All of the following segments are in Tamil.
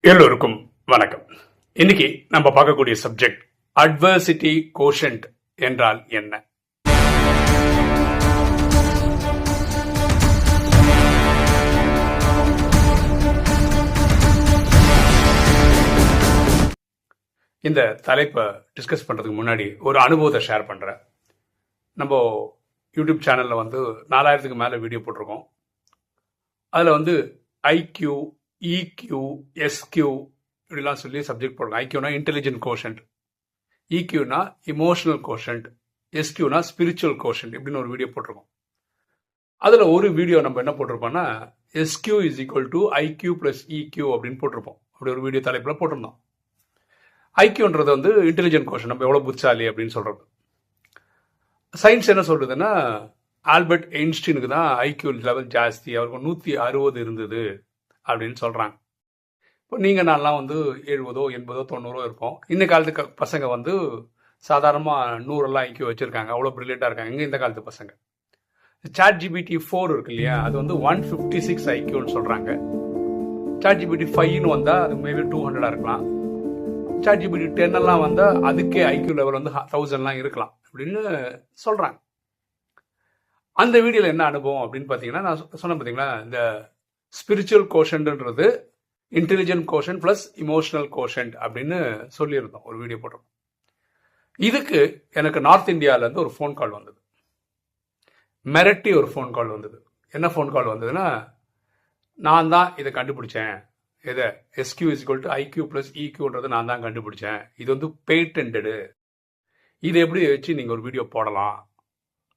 எல்லோருக்கும் வணக்கம். இன்னைக்கு நம்ம பார்க்கக்கூடிய சப்ஜெக்ட் அட்வர்சிட்டி கோஷன்ட் என்றால் என்ன? இந்த தலைப்பை டிஸ்கஸ் பண்றதுக்கு முன்னாடி ஒரு அனுபவத்தை ஷேர் பண்றேன். நம்ம யூடியூப் சேனல்ல வந்து நாலாயிரத்துக்கு மேல வீடியோ போட்டிருக்கோம். அதில் வந்து ஐக்யூ இக்யூ எஸ்கியூ இப்படிலாம் சொல்லி சப்ஜெக்ட் போடுறாங்க ஐக்யூனா இன்டெலிஜென்ட் கோஷன்ட் இக்யூனா இமோஷனல் கோஷன்ட் எஸ்கியூனா ஸ்பிரிச்சுவல் கோஷன்ட் இப்படின்னு ஒரு வீடியோ போட்டிருக்கோம். அதில் ஒரு வீடியோ நம்ம என்ன போட்டிருப்போம்னா SQ is equal to IQ plus EQ அப்படின்னு போட்டிருப்போம். அப்படி ஒரு வீடியோ தலைப்பில் போட்டிருந்தோம். ஐக்யூன்றது வந்து இன்டெலிஜென்ட் கோஷன் நம்ம எவ்வளோ புத்தாலி அப்படின்னு சொல்கிறது சயின்ஸ் என்ன சொல்கிறதுன்னா ஆல்பர்ட் ஐன்ஸ்டீனுக்கு தான் ஐக்யூ லெவல் ஜாஸ்தி. அவருக்கு நூற்றி அறுபது இருந்தது. அப்படின்னு சொல்கிறாங்க இப்போ நீங்கள் நான்லாம் வந்து எழுபதோ எண்பதோ தொண்ணூறோ இருப்போம். இந்த காலத்து க- பசங்க வந்து சாதாரணமாக நூறெல்லாம் ஐக்யூ வச்சுருக்காங்க. அவ்வளோ ப்ரில்லியண்ட்டாக இருக்காங்க. இங்கே இந்த காலத்து பசங்க. சாட் ஜிபிடி ஃபோர் இருக்கு இல்லையா? அது வந்து ஒன் ஃபிஃப்டி சிக்ஸ் ஐக்யூன்னு சொல்கிறாங்க சாட் ஜிபிடி ஃபைவ்னு வந்தால் அது மேபி டூ ஹண்ட்ரடாக இருக்கலாம். சாட் ஜிபிடி டென் எல்லாம் வந்தால் அதுக்கே ஐக்யூ லெவல் வந்து தௌசண்ட்லாம் இருக்கலாம் அப்படின்னு சொல்கிறாங்க அந்த வீடியோவில் என்ன அனுபவம் அப்படின்னு பார்த்தீங்கன்னா நான் சொ- சொன்னேன் பார்த்தீங்களா? இந்த spiritual கோஷன்ட்ன்றது intelligent quotient plus emotional quotient அப்படின்னு சொல்லியிருந்தோம். ஒரு வீடியோ போட்டோம் இதுக்கு எனக்கு நார்த் இந்தியாவிலேருந்து ஒரு ஃபோன் கால் வந்தது. மெரட்டி ஒரு ஃபோன் கால் வந்தது. என்ன ஃபோன் கால் வந்ததுன்னா நான் தான் இதை கண்டுபிடிச்சேன். இதை SQ is to IQ plus இக்யூன்றது நான் தான் கண்டுபிடிச்சேன். இது வந்து பேட்டன்டு இதை எப்படி வச்சு நீங்கள் ஒரு வீடியோ போடலாம்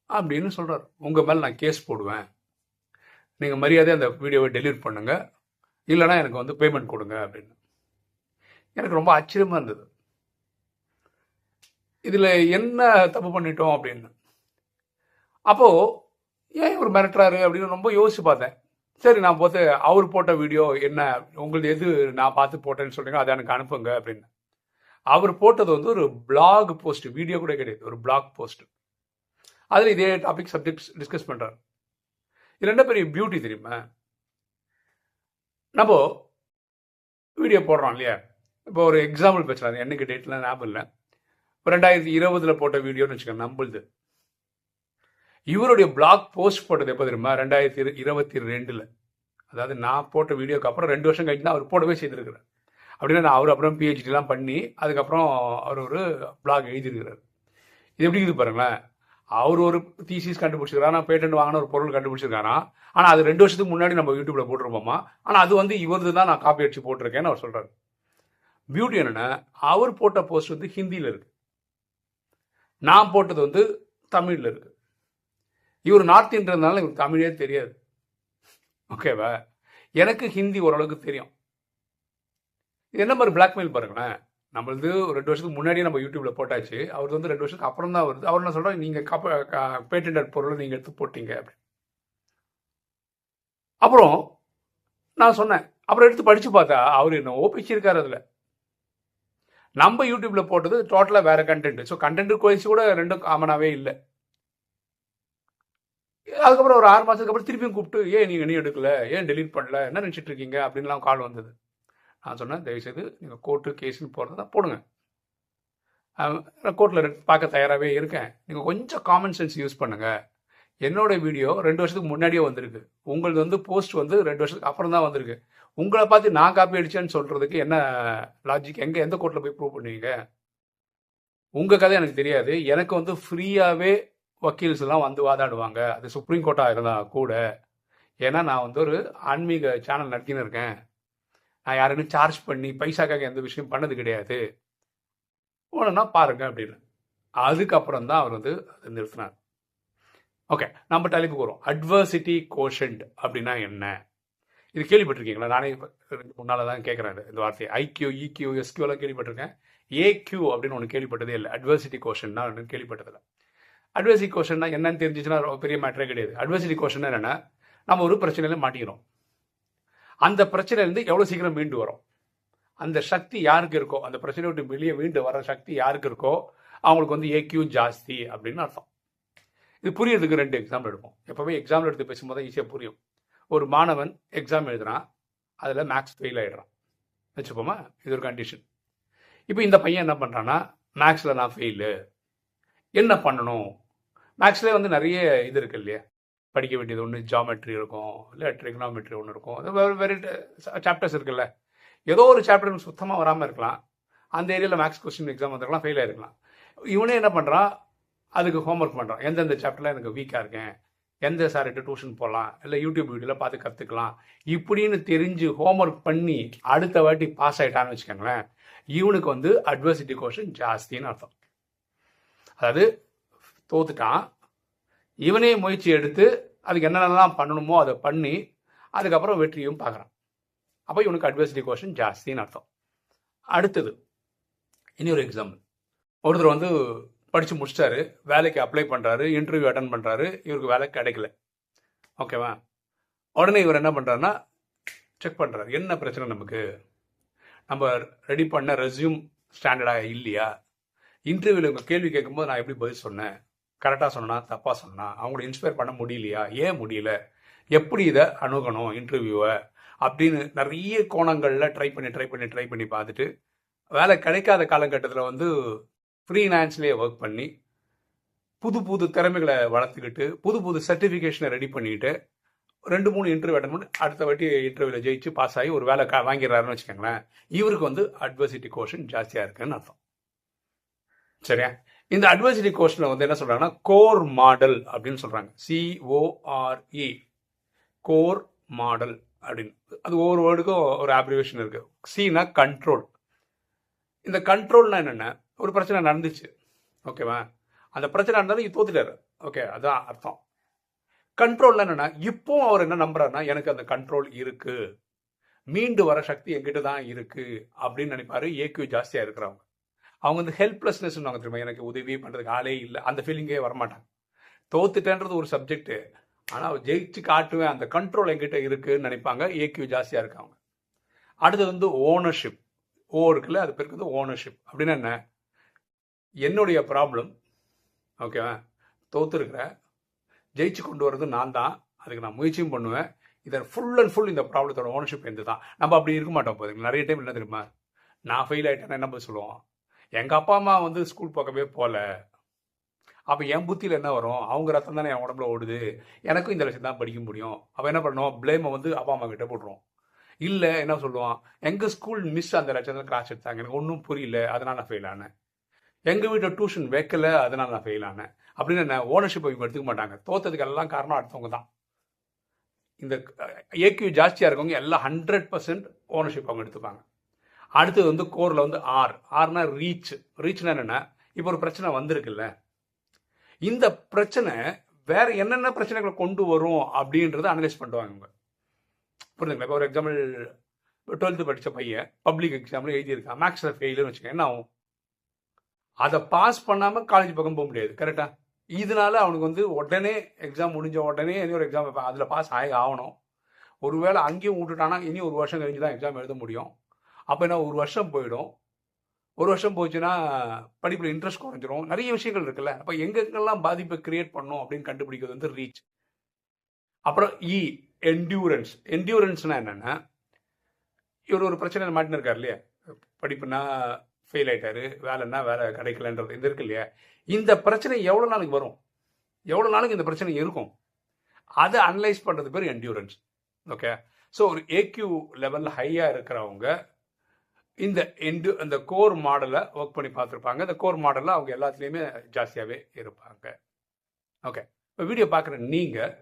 அப்படின்னு சொல்கிறார் உங்கள் மேலே நான் கேஸ் போடுவேன். நீங்கள் மரியாதையாக அந்த வீடியோவை டெலிவரி பண்ணுங்க. இல்லைன்னா எனக்கு வந்து பேமெண்ட் கொடுங்க அப்படின்னு. எனக்கு ரொம்ப ஆச்சரியமாக இருந்தது. இதில் என்ன தப்பு பண்ணிட்டோம் அப்படின்னு. அப்போது ஏன் இவர் மிரட்டுறாரு அப்படின்னு ரொம்ப யோசிச்சு பார்த்தேன். சரி நான் போட்டு அவர் போட்ட வீடியோ என்ன? உங்களுக்கு எது? நான் பார்த்து போட்டேன்னு சொல்கிறீங்க அதை எனக்கு அனுப்புங்க அப்படின்னு. அவர் போட்டது வந்து ஒரு பிளாக் போஸ்ட் வீடியோ கூட கிடையாது ஒரு பிளாக் போஸ்ட் அதில் இதே டாபிக் சப்ஜெக்ட் டிஸ்கஸ் பண்ணுறாரு இது என்ன பெரிய பியூட்டி தெரியுமா? நம்ம வீடியோ போடுறோம் இல்லையா? இப்போ ஒரு எக்ஸாம்பிள் பேசுகிறாங்க என்னைக்கு டேட்லாம் ஞாபகம் இல்லை. ரெண்டாயிரத்தி இருபதுல போட்ட வீடியோன்னு வச்சுக்கோங்க நம்மளுது இவருடைய பிளாக் போஸ்ட் போட்டது எப்போ தெரியுமா? ரெண்டாயிரத்தி இருபத்தி ரெண்டில். அதாவது நான் போட்ட வீடியோக்கு அப்புறம் ரெண்டு வருஷம் கழிச்சு தான் அவர் போடவே செய்திருக்கிறார். அப்படின்னா நான் அவர் அப்புறம் பிஹெச்டிலாம் பண்ணி அதுக்கப்புறம் அவர் ஒரு பிளாக் எழுதியிருக்கிறார். இது எப்படி இருக்குது பாருங்களேன். அவர் ஒரு தீசிஸ் கண்டுபிடிச்சிருக்காரா? ஆனால் பேட்டன்ட் வாங்கின ஒரு பொருள் கண்டுபிடிச்சிருக்காரா? ஆனால் அது ரெண்டு வருஷத்துக்கு முன்னாடி நம்ம யூடியூப்ல போட்டிருப்போமா? ஆனால் அது வந்து இவரது தான் நான் காப்பி அடிச்சு போட்டிருக்கேன்னு அவர் சொல்றாரு. பியூட்டி என்னன்னா அவர் போட்ட போஸ்ட் வந்து ஹிந்தியில் இருக்கு. நான் போட்டது வந்து தமிழில் இருக்கு. இவர் நார்த் இந்தியன்றதுனால இவருக்கு தமிழே தெரியாது. ஓகேவா எனக்கு ஹிந்தி ஓரளவுக்கு தெரியும். இது என்ன மாதிரி பிளாக்மெயில் பாருங்களேன். நம்மளது ஒரு ரெண்டு வருஷத்துக்கு முன்னாடியே நம்ம யூடியூப்ல போட்டாச்சு. அவர் வந்து ரெண்டு வருஷத்துக்கு அப்புறம் தான் வருது. அவர் என்ன சொல்றாரு? நீங்க பேட்டன்ட் பொருளை நீங்க எடுத்து போட்டீங்க அப்படி அப்புறம் நான் சொன்னேன். அப்புறம் எடுத்து படிச்சு பார்த்தா அவர் என்ன ஓப்பிச்சிருக்காரு அதுல. நம்ம யூடியூப்ல போட்டது டோட்டலா வேற கண்டென்ட் ஸோ கண்டென்ட் கோயிச்சு கூட ரெண்டும் காமனாவே இல்லை. அதுக்கப்புறம் ஒரு ஆறு மாசத்துக்கு அப்புறம் திருப்பியும் கூப்பிட்டு ஏன் நீங்க நீ எடுக்கல. ஏன் டெலீட் பண்ணல? என்ன நினைச்சிட்டு இருக்கீங்க? அப்படின்லாம் கால் வந்தது. நான் சொன்னேன் தயவுசெய்து நீங்கள் கோர்ட்டு கேஸுன்னு போகிறதா போடுங்க. கோர்ட்டில் பார்க்க தயாராகவே இருக்கேன். நீங்கள் கொஞ்சம் காமன் சென்ஸ் யூஸ் பண்ணுங்கள் என்னோட வீடியோ ரெண்டு வருஷத்துக்கு முன்னாடியே வந்திருக்கு. உங்களது வந்து போஸ்ட் வந்து ரெண்டு வருஷத்துக்கு அப்புறம் தான் வந்திருக்கு. உங்களை பார்த்து நான் காப்பி அடித்தேன்னு சொல்கிறதுக்கு என்ன லாஜிக் எங்கே எந்த கோர்ட்டில் போய் ப்ரூவ் பண்ணுவீங்க? உங்கள் கதை எனக்கு தெரியாது. எனக்கு வந்து ஃப்ரீயாகவே வக்கீல்ஸ் எல்லாம் வந்து வாதாடுவாங்க. அது சுப்ரீம் கோர்ட்டாக இருந்தால் கூட. ஏன்னா நான் வந்து ஒரு ஆன்மீக சேனல் நடத்தின்னு இருக்கேன். நான் யாருக்கும் சார்ஜ் பண்ணி பைசாக்காக எந்த விஷயம் பண்ணது கிடையாது. ஒன்றுனா பாருங்க அப்படின்னு. அதுக்கப்புறம் தான் அவர் வந்து அதை நிறுத்தினார். ஓகே நம்ம தலைப்புக்கு வரும் அட்வர்சிட்டி கோஷன்ட் அப்படின்னா என்ன? இது கேள்விப்பட்டிருக்கீங்களா? நானே முன்னால் தான் கேட்குறேன் இந்த வார்த்தையை. ஐக்யூ இக்யூ எஸ்கியூ எல்லாம் கேள்விப்பட்டிருக்கேன். ஏக்யூ அப்படின்னு ஒன்று கேள்விப்பட்டதே இல்லை. அட்வர்சிட்டி கோஷன்னா ஒன்று கேள்விப்பட்டதில்லை. அட்வர்சிட்டி கோஷன்னா என்னன்னு தெரிஞ்சிச்சுன்னா ரொம்ப பெரிய மேட்டரே கிடையாது. அட்வர்சிட்டி கோஷன் என்னென்னா நம்ம ஒரு பிரச்சனையில மாட்டிக்கிறோம். அந்த பிரச்சனையிலேருந்து எவ்வளோ சீக்கிரம் மீண்டு வரும்? அந்த சக்தி யாருக்கு இருக்கோ அந்த பிரச்சனை விட்டு வெளியே மீண்டு வர சக்தி யாருக்கு இருக்கோ அவங்களுக்கு வந்து ஏக்யூ ஜாஸ்தி அப்படின்னு அர்த்தம். இது புரியறதுக்கு ரெண்டு எக்ஸாம்பிள் எடுப்போம். எப்போவே எக்ஸாம்பிள் எடுத்து பேசும்போது ஈஸியாக புரியும். ஒரு மாணவன் எக்ஸாம் எழுதுறான் அதில் மேக்ஸ் ஃபெயில் ஆகிடுறான் வச்சுப்போமா? இது ஒரு கண்டிஷன் இப்போ இந்த பையன் என்ன பண்ணுறான்னா மேக்ஸில் நான் ஃபெயிலு என்ன பண்ணணும்? மேக்ஸ்லேயே வந்து நிறைய இது இருக்கு இல்லையா? படிக்க வேண்டியது ஒன்று ஜாமெட்ரி இருக்கும் இல்லை ட்ரிக்னாமெட்ரி ஒன்று இருக்கும். அது வெரி சாப்டர்ஸ் இருக்குல்ல. ஏதோ ஒரு சாப்டர் சுத்தமாக வராமல் இருக்கலாம். அந்த ஏரியாவில் மேக்ஸ் கொஸ்டின் எக்ஸாம் வந்துருக்கலாம் ஃபெயில் ஆயிருக்கலாம். இவனே என்ன பண்ணுறான் அதுக்கு ஹோம்ஒர்க் பண்ணுறான் எந்தெந்த சாப்டரில் எனக்கு வீக்காக இருக்கேன்? எந்த சார்கிட்ட டியூஷன் போகலாம் இல்லை யூடியூப் வீடியோவில் பார்த்து கற்றுக்கலாம் இப்படின்னு தெரிஞ்சு ஹோம்ஒர்க் பண்ணி அடுத்த வாட்டி பாஸ் ஆகிட்டான்னு வச்சுக்கோங்களேன் இவனுக்கு வந்து அட்வர்சிட்டி கொஷின் ஜாஸ்தின்னு அர்த்தம். அதாவது தோத்துட்டான் இவனே முயற்சி எடுத்து அதுக்கு என்னென்னலாம் பண்ணணுமோ அதை பண்ணி அதுக்கப்புறம் வெற்றியும் பார்க்குறான். அப்போ இவனுக்கு அட்வர்சிட்டி கொஷின் ஜாஸ்தின்னு அர்த்தம். அடுத்தது இனி ஒரு எக்ஸாம்பிள் ஒருத்தர் வந்து படித்து முடிச்சிட்டாரு வேலைக்கு அப்ளை பண்ணுறாரு இன்டர்வியூ அட்டன் பண்ணுறாரு இவருக்கு வேலை கிடைக்கல. ஓகேவா உடனே இவர் என்ன பண்ணுறாருன்னா செக் பண்ணுறாரு என்ன பிரச்சனை நமக்கு? நம்ம ரெடி பண்ண ரெஸ்யூம் ஸ்டாண்டர்டாக இல்லையா? இன்டர்வியூவில் இவங்க கேள்வி கேட்கும்போது நான் எப்படி பதில் சொன்னேன்? கரெக்டாக சொன்னா தப்பாக சொன்னா அவங்கள இன்ஸ்பயர் பண்ண முடியலையா? ஏன் முடியல? எப்படி இதை அணுகணும் இன்டர்வியூவை அப்படின்னு நிறைய கோணங்களில் ட்ரை பண்ணி ட்ரை பண்ணி ட்ரை பண்ணி பார்த்துட்டு வேலை கிடைக்காத காலகட்டத்தில் வந்து ஃப்ரீலான்ஸ்லேயே ஒர்க் பண்ணி புது புது திறமைகளை வளர்த்துக்கிட்டு புது புது சர்டிஃபிகேஷனை ரெடி பண்ணிட்டு ரெண்டு மூணு இன்டர்வியூ அட்டன் பண்ணி அடுத்த வாட்டி இன்டர்வியூவில் ஜெயிச்சு பாஸ் ஆகி ஒரு வேலை வாங்கிடுறாருன்னு வச்சுக்கோங்களேன் இவருக்கு வந்து அட்வர்சிட்டி கோஷன் ஜாஸ்தியாக இருக்குன்னு அர்த்தம். சரியா? இந்த அட்வைசரி கோஷனில் வந்து என்ன சொல்கிறாங்கன்னா கோர் மாடல் அப்படின்னு சொல்கிறாங்க சிஓஆர்இ கோர் மாடல் அப்படின்னு. அது ஒவ்வொரு வேர்டுக்கும் ஒரு ஆப்ரிவேஷன் இருக்குது சினா கண்ட்ரோல் இந்த கண்ட்ரோல்னா என்னென்ன? ஒரு பிரச்சனை நடந்துச்சு. ஓகேவா அந்த பிரச்சனை நடந்தாலும் தோத்துட்டாரு. ஓகே அதுதான் அர்த்தம். கண்ட்ரோல்னா என்னென்னா இப்போ அவர் என்ன நம்புறாருன்னா எனக்கு அந்த கண்ட்ரோல் இருக்குது மீண்டு வர சக்தி எங்கிட்ட தான் இருக்குது அப்படின்னு நினைப்பாரு. ஏக்யூ ஜாஸ்தியாக இருக்கிறவங்க. அவங்க வந்து ஹெல்ப்லெஸ்னஸ் தெரியுமா? எனக்கு உதவி பண்ணுறதுக்கு ஆளே இல்லை. அந்த ஃபீலிங்கே வரமாட்டாங்க. தோத்துட்டேன்றது ஒரு சப்ஜெக்ட்டு ஆனால் ஜெயிச்சு காட்டுவேன் அந்த கண்ட்ரோல் எங்கிட்ட இருக்குன்னு நினைப்பாங்க. ஏக்யூ ஜாஸ்தியாக இருக்காங்க அடுத்தது வந்து ஓனர்ஷிப் ஓ இருக்குல்ல அது பேருக்கு வந்து ஓனர்ஷிப் அப்படின்னா என்ன? என்னுடைய ப்ராப்ளம் ஓகேவா தோத்துருக்கிற ஜெயிச்சு கொண்டு வர்றது நான் தான். அதுக்கு நான் முயற்சியும் பண்ணுவேன். இதை ஃபுல் அண்ட் ஃபுல் இந்த ப்ராப்ளத்தோட ஓனர்ஷிப் எந்த தான். நம்ம அப்படி இருக்க மாட்டோம் போதுங்க நிறைய டைம் என்ன தெரியுமா? நான் ஃபெயில் ஆகிட்டேன்னா என்ன சொல்லுவோம்? எங்கள் அப்பா அம்மா வந்து ஸ்கூல் பக்கமே போகல அப்போ என் புத்தியில் என்ன வரும்? அவங்க ரத்தம் தானே என் உடம்புல ஓடுது. எனக்கும் இந்த லட்சம் தான் படிக்க முடியும். அப்போ என்ன பண்ணணும்? பிளேமை வந்து அப்பா அம்மா கிட்ட போட்டுருவோம் இல்லை என்ன சொல்லுவான்? எங்கள் ஸ்கூல் மிஸ் அந்த லட்சத்தில் கிளாஸ் எடுத்தாங்க. எனக்கு ஒன்றும் புரியல. அதனால் நான் ஃபெயில் ஆனேன். எங்கள் வீட்டில் டியூஷன் வைக்கல. அதனால் நான் ஃபெயில் ஆனேன். அப்படின்னு என்ன? ஓனர்ஷிப் இவங்க எடுத்துக்க மாட்டாங்க. தோத்ததுக்கு எல்லாம் காரணம் அடுத்தவங்க தான். இந்த ஏக்யூ ஜாஸ்தியாக இருக்கவங்க எல்லாம் ஹண்ட்ரட் பர்சன்ட் ஓனர்ஷிப் அவங்க எடுத்துப்பாங்க. அடுத்தது வந்து கோரில் வந்து ஆர் ஆர்னா ரீச் ரீச்னா என்னென்னா இப்போ ஒரு பிரச்சனை வந்திருக்குல்ல. இந்த பிரச்சனை வேற என்னென்ன பிரச்சனைகளை கொண்டு வரும் அப்படின்றத அனலைஸ் பண்ணுவாங்க இவங்க. புரிஞ்சுங்களா? இப்போ ஒரு எக்ஸாம்பிள் டுவெல்த்து படித்த பையன் பப்ளிக் எக்ஸாம்பிள் எழுதியிருக்கான். மேக்ஸில் ஃபெயிலுன்னு வச்சுக்கோங்க என்ன ஆகும்? அதை பாஸ் பண்ணாமல் காலேஜ் பக்கம் போக முடியாது கரெக்டாக இதனால அவனுக்கு வந்து உடனே எக்ஸாம் முடிஞ்ச உடனே இனி ஒரு எக்ஸாம் அதில் பாஸ் ஆகி ஆகணும். ஒருவேளை அங்கேயும் விட்டுட்டானா இனி ஒரு வருஷம் கழிஞ்சு தான் எக்ஸாம் எழுத முடியும். அப்போ என்ன ஒரு வருஷம் போயிடும். ஒரு வருஷம் போச்சுன்னா படிப்பில் இன்ட்ரெஸ்ட் குறைஞ்சிரும். நிறைய விஷயங்கள் இருக்குல்ல. அப்போ எங்கெங்கெல்லாம் பாதிப்பை கிரியேட் பண்ணும் அப்படின்னு கண்டுபிடிக்கிறது வந்து ரீச் அப்புறம் இ என்டியூரன்ஸ் என்டியூரன்ஸ்னா என்னென்னா இவர் ஒரு பிரச்சனை மாட்டின்னு இருக்கார் இல்லையா படிப்புனா ஃபெயில் ஆகிட்டாரு வேலைன்னா வேலை கிடைக்கலன்றது இது இருக்கு இல்லையா? இந்த பிரச்சனை எவ்வளோ நாளைக்கு வரும்? எவ்வளோ நாளைக்கு இந்த பிரச்சனை இருக்கும்? அதை அனலைஸ் பண்ணுறது பேர் என்டியூரன்ஸ் ஓகே ஸோ ஒரு ஏக்யூ லெவலில் ஹையாக இருக்கிறவங்க இந்த எண்டு அந்த கோர் மாடலை ஒர்க் பண்ணி பார்த்துருப்பாங்க. இந்த கோர் மாடலில் அவங்க எல்லாத்துலேயுமே ஜாஸ்தியாகவே இருப்பாங்க. ஓகே இப்போ வீடியோ பார்க்குற நீங்கள்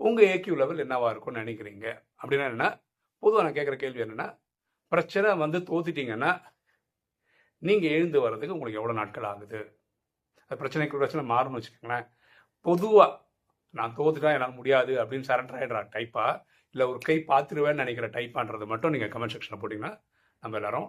உங்கள் ஏக்யூ லெவல் என்னவாக இருக்கும்னு நினைக்கிறீங்க? அப்படின்னா என்ன பொதுவாக நான் கேட்குற கேள்வி என்னென்னா பிரச்சனை வந்து தோத்துட்டிங்கன்னா நீங்கள் எழுந்து வர்றதுக்கு உங்களுக்கு எவ்வளோ நாட்கள் ஆகுது? அது பிரச்சனைக்கு பிரச்சனை மாறும்னு வச்சுக்கோங்களேன். பொதுவாக நான் தோத்துட்டா என்னால் முடியாது அப்படின்னு சரண்டர் ஆகிடுற டைப்பாக இல்லை ஒரு கை பார்த்துருவேன்னு நினைக்கிற டைப்பான்றது மட்டும் நீங்கள் கமெண்ட் செக்ஷனில் போட்டிங்கன்னா நம்ம எல்லாரும்